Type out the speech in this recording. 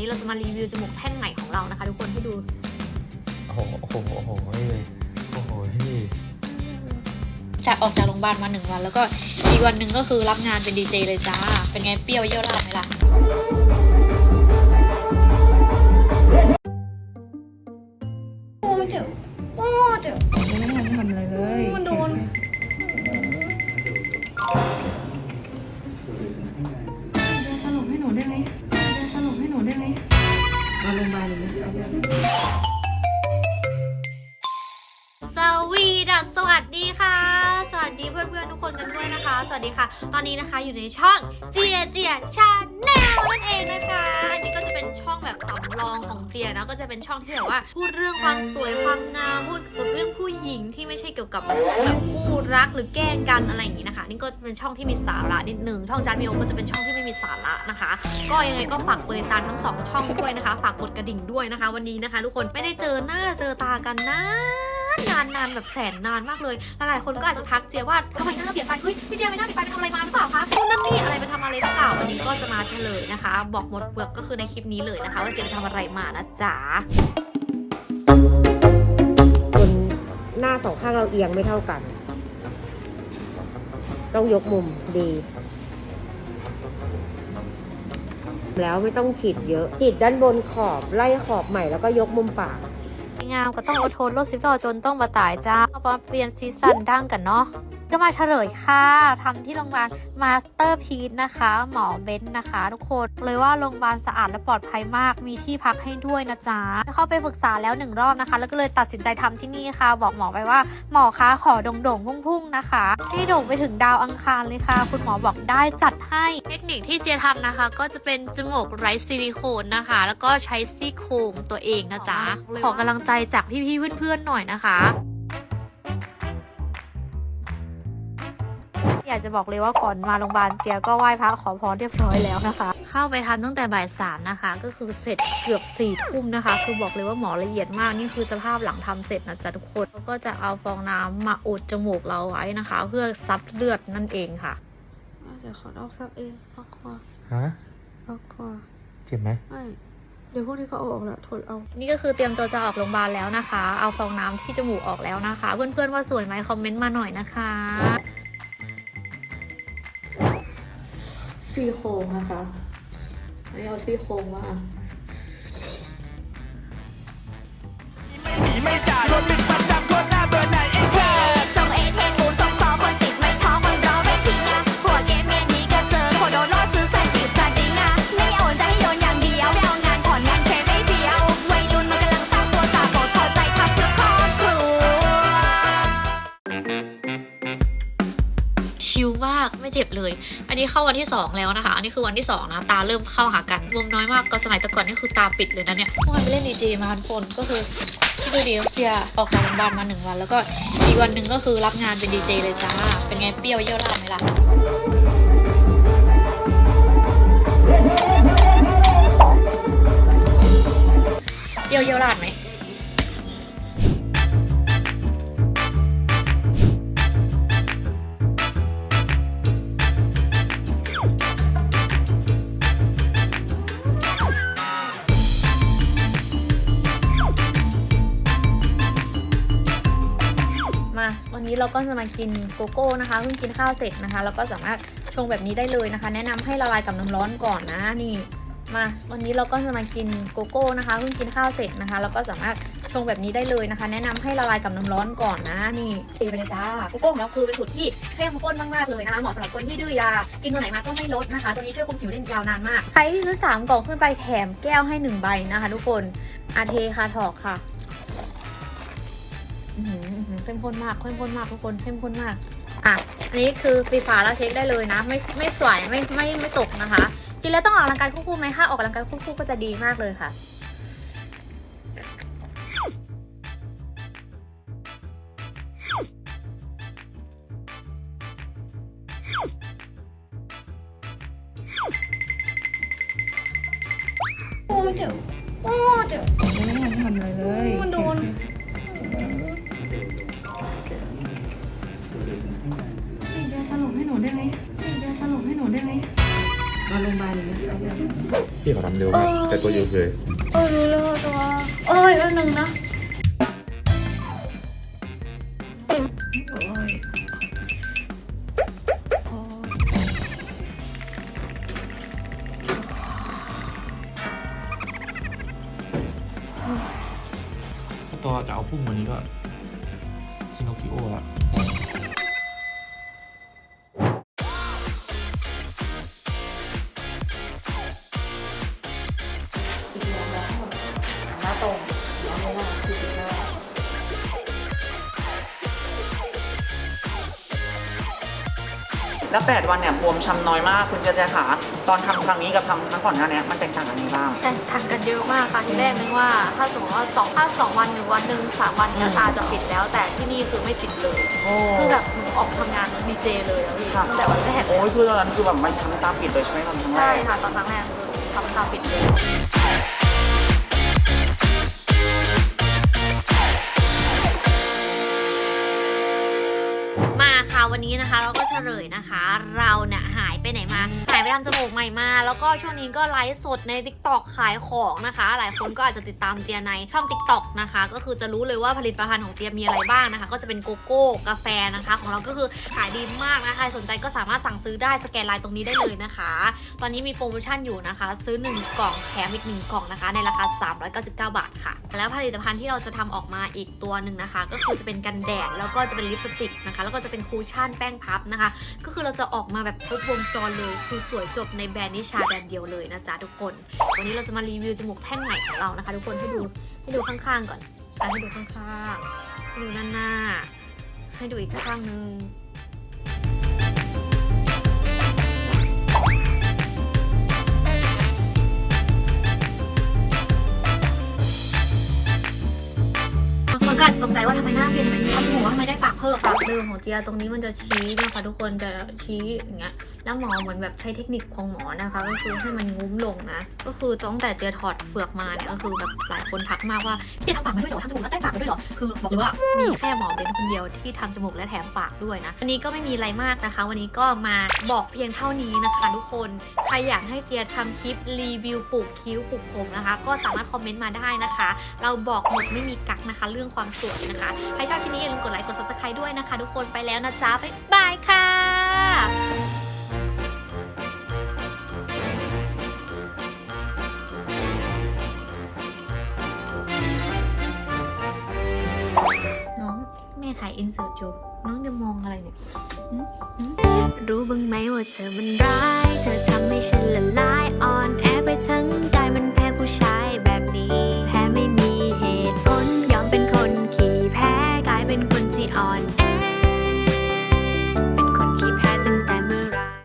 นี้เราจะมารีวิวจมูกแท่งใหม่ของเรานะคะ ทุกคนให้ดูโอ้โหโอ้โหโอ้โหเฮ้ยโอ้โหพี่จากออกจากโรงพยาบาลมาหนึ่งวัน แล้วก็อีกวันหนึ่งก็คือรับงานเป็นดีเจเลยจ้า เป็นไงเปรี้ยวเยี่ยวราดไหมล่ะ มาโรงพยาบาลเลยนะสวีดัสสวัสดีค่ะ ด้วยนะคะ สวัสดีค่ะ ตอนนี้นะคะอยู่ในช่องเจียเจียชาแนลนั่นเองนะคะ อันนี้ก็จะเป็นช่องแบบสำรองของเจียนะก็จะเป็นช่องที่แบบว่า พูดเรื่องความสวยความงามพูดเรื่องผู้หญิงที่ไม่ใช่เกี่ยวกับแบบคู่รักหรือแกล้งกันอะไรอย่างนี้นะคะ นี่ก็เป็นช่องที่มีสาระนิดนึงช่องจันมิโอก็จะเป็นช่องที่ไม่มีสาระนะคะ ก็ยังไงก็ฝากกดติดตามทั้งสองช่องด้วยนะคะ ฝากกดกระดิ่งด้วยนะคะ วันนี้นะคะ ทุกคนไม่ได้เจอหน้าเจอตากันนะ นานนานแบบแสนนานมากเลย หลายๆคนก็อาจจะทักเจียว่าทำไมหน้าเปลี่ยนไป เฮ้ยพี่เจียไม่หน้าเปลี่ยนไปไปทำอะไรมาหรือเปล่าคะนู่นนั่นนี่อะไรไปทำอะไรหรือเปล่าวันนี้ก็จะมาเฉลยนะคะ บอกหมดเปลือกก็คือในคลิปนี้เลยนะคะ ว่าเจียไปทำอะไรมานะจ๊ะจนหน้าสองข้างเราเอียงไม่เท่ากัน ต้องยกมุมดี แล้วไม่ต้องฉีดเยอะฉีดด้านบนขอบไล่ขอบใหม่แล้วก็ยกมุมปาก งามก็ต้องอดทนลดสิบต่อจนต้องมาตายจ้าเอามาเปลี่ยนซีซั่นดั้งกันเนาะก็มาเฉลยค่ะทำที่โรงพยาบาลมาสเตอร์พีทนะคะ หมอเบนนะคะ ทุกคนเลยว่าโรงพยาบาลสะอาดและปลอดภัยมาก มีที่พักให้ด้วยนะจ๊ะเข้าไปปรึกษาแล้วหนึ่งรอบนะคะ แล้วก็เลยตัดสินใจทำที่นี่ค่ะ บอกหมอไปว่าหมอคะขอโด่งๆพุ่งๆนะคะให้โด่งไปถึงดาวอังคารเลยค่ะ คุณหมอบอกได้จัดให้เทคนิคที่เจทำนะคะ ก็จะเป็นจมูกไร้ซิลิโคนนะคะ แล้วก็ใช้ซี่โครงตัวเองนะจ๊ะขอกำลังใจจากพี่ๆเพื่อนๆหน่อยนะคะ อยากจะบอกเลยว่าก่อนมาโรงพยาบาลเจียก็ไหว้พระขอพรเรียบร้อยแล้วนะคะ เข้าไปทันตั้งแต่บ่ายสามนะคะ ก็คือเสร็จเกือบสี่ทุ่มนะคะ คือบอกเลยว่าหมอละเอียดมากนี่คือสภาพหลังทำเสร็จนะจ๊ะทุกคนแล้วก็จะเอาฟองน้ำมาอุดจมูกเราไว้นะคะ เพื่อซับเลือดนั่นเองค่ะเดี๋ยวขอลอกซักเองลอกคอฮะลอกคอเจ็บไหมไม่ เดี๋ยวพวกนี้เขาเอาออกแล้วทนเอา นี่ก็คือเตรียมตัวจะออกโรงพยาบาลแล้วนะคะ เอาฟองน้ำที่จมูกออกแล้วนะคะ เพื่อนๆว่าสวยไหมคอมเมนต์มาหน่อยนะคะซี่โครงนะคะอันนี้เอาซี่โครงมา ไม่เจ็บเลย อันนี้เข้าวันที่ 2 แล้วนะคะ อันนี้คือวันที่2นะตาเริ่มเข้าหากันรวมน้อยมากก็สมัยแต่ก่อนนี่คือตาปิดเลยนะเนี่ยเมื่อวานไปเล่นดีเจมาทุกคนก็คือที่ดูดีเจียออกจากโรงพยาบาลมาหนึ่งวัน แล้วก็อีกวันหนึ่งก็คือรับงานเป็นดีเจเลยจ้าเป็นไงเปรี้ยวเยี่ยวราดไหมล่ะเปรี้ยวเยี่ยวราดไหม มาวันนี้เราก็จะมากินโกโก้นะคะเพิ่งกินข้าวเสร็จนะคะแล้วก็สามารถชงแบบนี้ได้เลยนะคะ แนะนำให้ละลายกับน้ำร้อนก่อนนะนี่มาวันนี้เราก็จะมากินโกโก้นะคะเพิ่งกินข้าวเสร็จนะคะแล้วก็สามารถชงแบบนี้ได้เลยนะคะ แนะนำให้ละลายกับน้ำร้อนก่อนนะนี่ตีไปเลยจ้าโกโก้ของเราคือเป็นสูตรที่เข้มข้นมากๆเลยนะคะเหมาะสำหรับคนที่ดื้อยากินตัวไหนมาก็ไม่ลดนะคะ ตัวนี้ช่วยคุมผิวได้ยาวนานมากใครที่ซื้อสามกล่องขึ้นไปแถมแก้วให้หนึ่งใบนะคะ ทุกคนอาเทคาถอกค่ะอื้อหืออื้อหือ เข้มข้นมากเข้มข้นมากทุกคนเข้มข้นมาก อะ อันนี้คือฟรีฟ้าแล้วเช็คได้เลยนะ ไม่ไม่สวยไม่ไม่ไม่ตกนะคะกินแล้วต้องออกกำลังกายคู่ๆไหมถ้าออกกำลังกายคู่ๆก็จะดีมากเลยค่ะโอ้เจ็บโอ้เจ็บไม่ได้ทำอะไรเลยมันโดน ได้ไหมเดี๋ยวสรุปให้หนูได้ไหมนอนโรงพยาบาลอย่างเงี้ยพี่เขาทำเร็วมากแต่ตัวอยู่เลยเออรู้เลยว่าตัวโอ้ยอันหนึ่งนะถ้าตัวจะเอาพุ่งวันนี้ก็ชินโนคิโอละ แล้ว8วันเนี่ยบวมช้ำน้อยมาก คุณเจะจะหาตอนทำครั้งนี้กับทำครั้งก่อนหน้านี้มันแตกต่างกันยังไงบ้าง แต่ทันกันเยอะมากค่ะที่แรกนึกว่า ถ้าสมมติว่าสองถ้าสองวันหนึ่งวันหนึ่งสามวันเนี่ยอืมตาจะปิดแล้ว แต่ที่นี่คือไม่ปิดเลยโอ้คือแบบหนูออกทำงานดีเจเลยอะพี่ค่ะ ตั้งแต่วันแรกเลโอ้ยยคือตอนนั้นคือแบบมันช้ำตาปิดเลยใช่ไหมตอนครั้งแรใช่กค่ะตอนครั้งแรกคือทำตาปิดเลย วันนี้นะคะเราก็เฉลยนะคะ เราเนี่ยหายไปไหนมา หายไปทำจมูกใหม่มา แล้วก็ช่วงนี้ก็ไลฟ์สดใน t ิ k t o k ขายของนะคะ หลายคนก็อาจจะติดตามเจียในช่อง t ิ k t o k นะคะ ก็คือจะรู้เลยว่าผลิตภัณฑ์ของเจียมีอะไรบ้างนะคะ ก็จะเป็นโกโก้กาแฟนะคะ ของเราก็คือขายดีมากนะคะใครสนใจก็สามารถสั่งซื้อได้สแกนไลน์ตรงนี้ได้เลยนะคะ ตอนนี้มีโปรโมชั่นอยู่นะคะ ซื้อ 1 กล่องแถมอีก1กล่องนะคะ ในราคา 399 บาทค่ะ แล้วผลิตภัณฑ์ที่เราจะทำออกมาอีกตัวหนึ่งนะคะ ก็คือจะเป็นกันแดดแล้วก็จะเป็นลิปสติกนะคะ แล้วก็จะเป็นคูชนแป้งพับนะคะ ก็คือเราจะออกมาแบบครบวงจรเลย คือสวยจบในแบรนด์นิชาแบรนด์เดียวเลยนะจ๊ะทุกคน วันนี้เราจะมารีวิวจมูกแท่งใหม่ของเรานะคะ ทุกคนให้ดูให้ดูข้างๆก่อนอะให้ดูข้างๆให้ดูด้านหน้า ให้ดูอีกข้างนึงบางคนก็อาจจะตกใจว่าทำไมหน้าเปลี่ยนไมทำจมูกว่าทำไมได้ปาก เพิ่มปากเดิมของเจียตรงนี้มันจะชี้นะคะทุกคนจะชี้อย่างเงี้ย แล้วหมอเหมือนแบบใช้เทคนิคของหมอนะคะ ก็คือให้มันงุ้มลงนะ ก็คือตั้งแต่เจียถอดเฟือกมาเนี่ยก็คือแบบหลายคนทักมากว่าเจียทำปากมาด้วยเหรอทำจมูกแล้วได้ปากมาด้วยเหรอคือบอกเลยว่ามีแค่หมอเป็นคนเดียวที่ทำจมูกและแถมปากด้วยนะวันนี้ก็ไม่มีอะไรมากนะคะ วันนี้ก็มาบอกเพียงเท่านี้นะคะทุกคนใครอยากให้เจียทำคลิปรีวิวปลูกคิ้วปลูกผมนะคะ ก็สามารถคอมเมนต์มาได้นะคะ เราบอกหมดไม่มีกักนะคะ เรื่องความสวยนะคะใครชอบคลิปนี้อย่าลืมกดไลค์กด subscribe ด้วยนะคะ ทุกคนไปแล้วนะจ๊ะบ๊ายบายค่ะ จบ น้องจะมองอะไรเนี่ย รู้บ้างไหมว่าเธอมันร้าย เธอทำให้ฉันละลาย